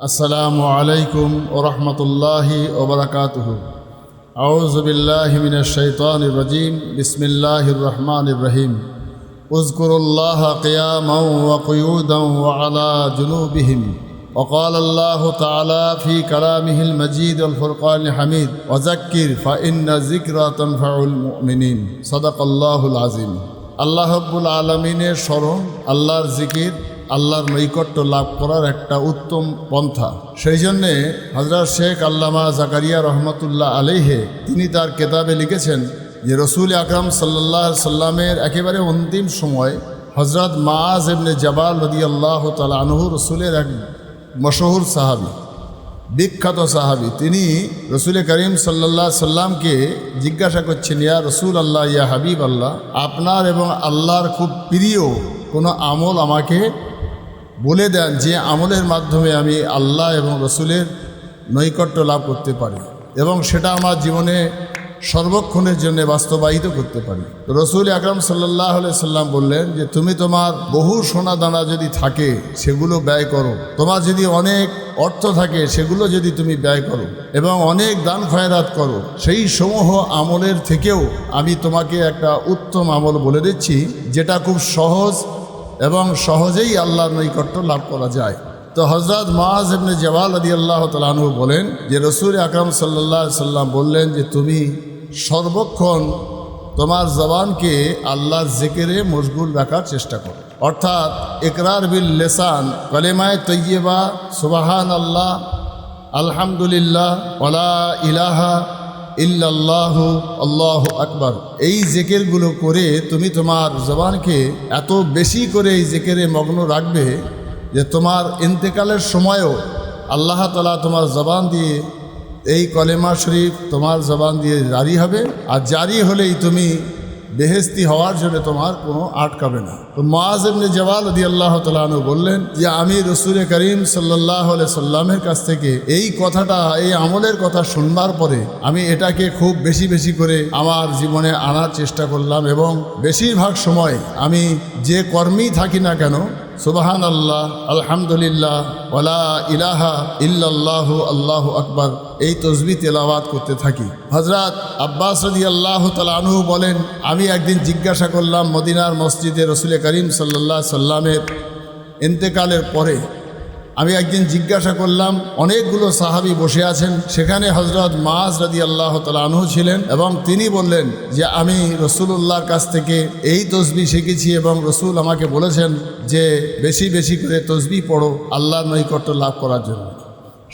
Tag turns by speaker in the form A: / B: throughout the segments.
A: السلام عليكم ورحمة الله وبركاته أعوذ بالله من الشيطان الرجيم بسم الله الرحمن الرحيم اذكروا الله قياما وقيودا وعلى جنوبهم وقال الله تعالى في كلامه المجيد والفرقان الحميد وذكر فإن الذكرى تنفع المؤمنين صدق الله العظيم আল্লাহ রব্বুল আলমিনের স্মরণ আল্লাহর জিকির আল্লাহর নৈকট্য লাভ করার একটা উত্তম পন্থা। সেই জন্যে হজরত শেখ আল্লামা জাকারিয়া রহমতুল্লাহ আলিহে তিনি তার কেতাবে লিখেছেন যে, রসুল আকরাম সাল্লাহ সাল্লামের একেবারে অন্তিম সময় হজরত মাজ এমনি জবাল রদি আল্লাহ তালা আনহু রসুলের এক মশহুর সাহাবি বিখ্যাত সাহাবি। তিনি রসুল করিম সাল্লা সাল্লামকে জিজ্ঞাসা করছেন, ইয়া রসুল আল্লাহ ইয়া হাবিব আল্লাহ আপনার এবং আল্লাহর খুব প্রিয় কোনো আমল আমাকে বলে দেন যে আমলের মাধ্যমে আমি আল্লাহ এবং রসুলের নৈকট্য লাভ করতে পারি এবং সেটা আমার জীবনে সর্বক্ষণের জন্য বাস্তবায়িত করতে পারি। রসুল আকরম সাল্লাহ সাল্লাম বললেন যে, তুমি তোমার বহু সোনা দানা যদি থাকে, সেগুলো ব্যয় করো। তোমার যদি অনেক অর্থ থাকে, সেগুলো যদি তুমি ব্যয় করো এবং অনেক দান খয়রাত করো, সেই সমূহ আমলের থেকেও আমি তোমাকে একটা উত্তম আমল বলে দিচ্ছি, যেটা খুব সহজ এবং সহজেই আল্লাহর নৈকট্য লাভ করা যায়। তো হজরত এমনি জওয়াল আদি আল্লাহ তালু বলেন যে রসুল আকরম সাল্লাহ সাল্লাম বললেন যে তুমি সর্বক্ষণ তোমার জবানকে আল্লাহর জেকেরে মশগুল রাখার চেষ্টা করো। অর্থাৎ একরার বিল লেসান, কলেমায় তৈয়বা সুবাহান আল্লাহ আলহামদুলিল্লাহ ওলা ইলাহা ইল্লাল্লাহু, আল্লাহ আকবর। এই জেকেরগুলো করে তুমি তোমার জবানকে এত বেশি করে এই জেকেরে মগ্ন রাখবে যে তোমার ইন্তেকালের সময়ও আল্লাহ তালা তোমার জবান দিয়ে এই কলেমা শরীফ তোমার জবান দিয়ে জারি হবে। আর জারি হলেই তুমি বেহেস্তি হওয়ার জন্য তোমার কোনো আটকাবে না। তো মাজ এমনি জওয়াল দি আল্লাহ তালু বললেন যে আমি রসুল করিম সাল্লাহ সাল্লামের কাছ থেকে এই কথাটা, এই আমলের কথা শুনবার পরে আমি এটাকে খুব বেশি বেশি করে আমার জীবনে আনার চেষ্টা করলাম এবং বেশিরভাগ সময় আমি যে কর্মেই থাকি না কেন সুবাহান আল্লাহ আলহামদুলিল্লাহ ওলা ইলাহা ইল্লাল্লাহ, আল্লাহ আকবর। এই তসবি তেলাওয়াত করতে থাকি। হজরত আব্বাস রদি আল্লাহ তালু বলেন, আমি একদিন জিজ্ঞাসা করলাম মদিনার মসজিদে রসুল করিম সাল্লাহ সাল্লামের ইন্তেকালের পরে আমি একদিন জিজ্ঞাসা করলাম, অনেকগুলো সাহাবি বসে আছেন, সেখানে হজরত মাজ রাদি আল্লাহ তালু ছিলেন এবং তিনি বললেন যে, আমি রসুল্লাহর কাছ থেকে এই তসবি শিখেছি এবং রসুল আমাকে বলেছেন যে, বেশি বেশি করে তসবি পড়ো আল্লাহর নৈকট্য লাভ করার জন্য।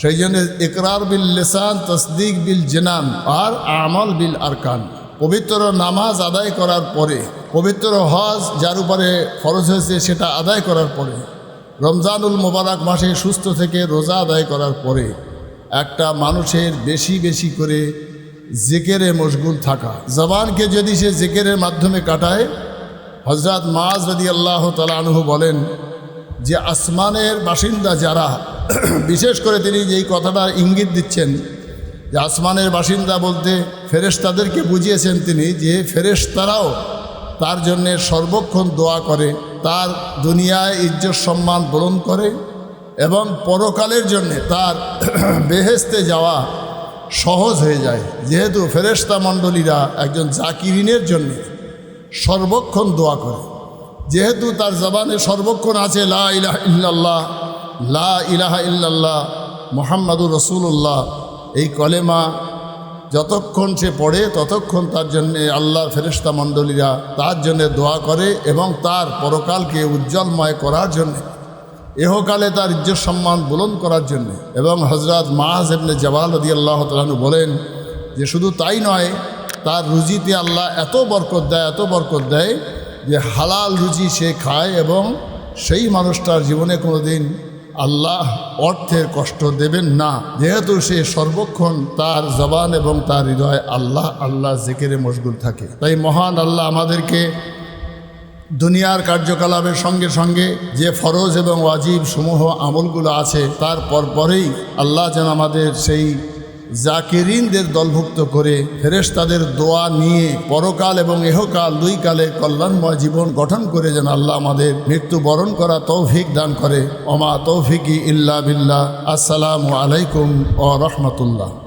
A: সেই জন্য ইকরার বিল লেসান, তসদিক বিল জেনান আর আমল বিল আরকান। পবিত্র নামাজ আদায় করার পরে, পবিত্র হজ যার উপরে ফরজ হয়েছে সেটা আদায় করার পরে রমজানুল মোবারক মাসে সুস্থ থেকে রোজা আদায় করার পরে একটা মানুষের বেশি বেশি করে জেকেরে মশগুল থাকা। জবানকে যদি সে জেকেরের মাধ্যমে কাটায় হজরত মাজ রদি আল্লাহ তালানহু বলেন যে, আসমানের বাসিন্দা যারা, বিশেষ করে তিনি যেই কথাটা ইঙ্গিত দিচ্ছেন যে, আসমানের বাসিন্দা বলতে ফেরেশতাদেরকে বুঝিয়েছেন তিনি যে, ফেরেশতারাও তার জন্যে সর্বক্ষণ দোয়া করে। তার দুনিয়ায় ইজ্জত সম্মান বরণ করে এবং পরকালের জন্যে তার বেহেস্তে যাওয়া সহজ হয়ে যায়। যেহেতু ফেরেস্তা মণ্ডলীরা একজন জাকিরিনের জন্যে সর্বক্ষণ দোয়া করে। যেহেতু তার জবানে সর্বক্ষণ আছে, লা ইলাহা ইল্লাল্লাহ, লা ইলাহা ইল্লাল্লাহ, মোহাম্মদুর রসুল্লাহ এই কলেমা যতক্ষণ সে পড়ে, ততক্ষণ তার জন্যে আল্লাহর ফেরেস্তা মণ্ডলীরা তার জন্যে দোয়া করে এবং তার পরকালকে উজ্জ্বলময় করার জন্যে, এহকালে তার ইজ্জত সম্মান বুলন করার জন্যে এবং হজরত মাহাজ এমনি জওয়াল রদি আল্লাহ তালু বলেন যে শুধু তাই নয়, তার রুজিতে আল্লাহ এত বরকত দেয়, এত বরকত দেয় যে হালাল রুজি সে খায় এবং সেই মানুষটার জীবনে কোনো দিন আল্লাহ অর্থের কষ্ট দেবেন না। যেহেতু সে সর্বক্ষণ তার জবান এবং তার হৃদয় আল্লাহ আল্লাহ জেকেরে মশগুল থাকে। তাই মহান আল্লাহ আমাদেরকে দুনিয়ার কার্যকলাপের সঙ্গে সঙ্গে যে ফরজ এবং ওয়াজিব সমূহ আমলগুলো আছে, তার পরপরেই আল্লাহ যেন আমাদের সেই জাকিরিনদের দলভুক্ত করে ফেরেশতাদের দোয়া নিয়ে পরকাল এবং এহকাল দুই কালে কল্যাণময় জীবন গঠন করে যেন আল্লাহ আমাদের মৃত্যুবরণ করা তৌফিক দান করে। অমা তৌফিকি ইল্লা বিল্লাহ। আসসালামু আলাইকুম ও রহমতুল্লাহ।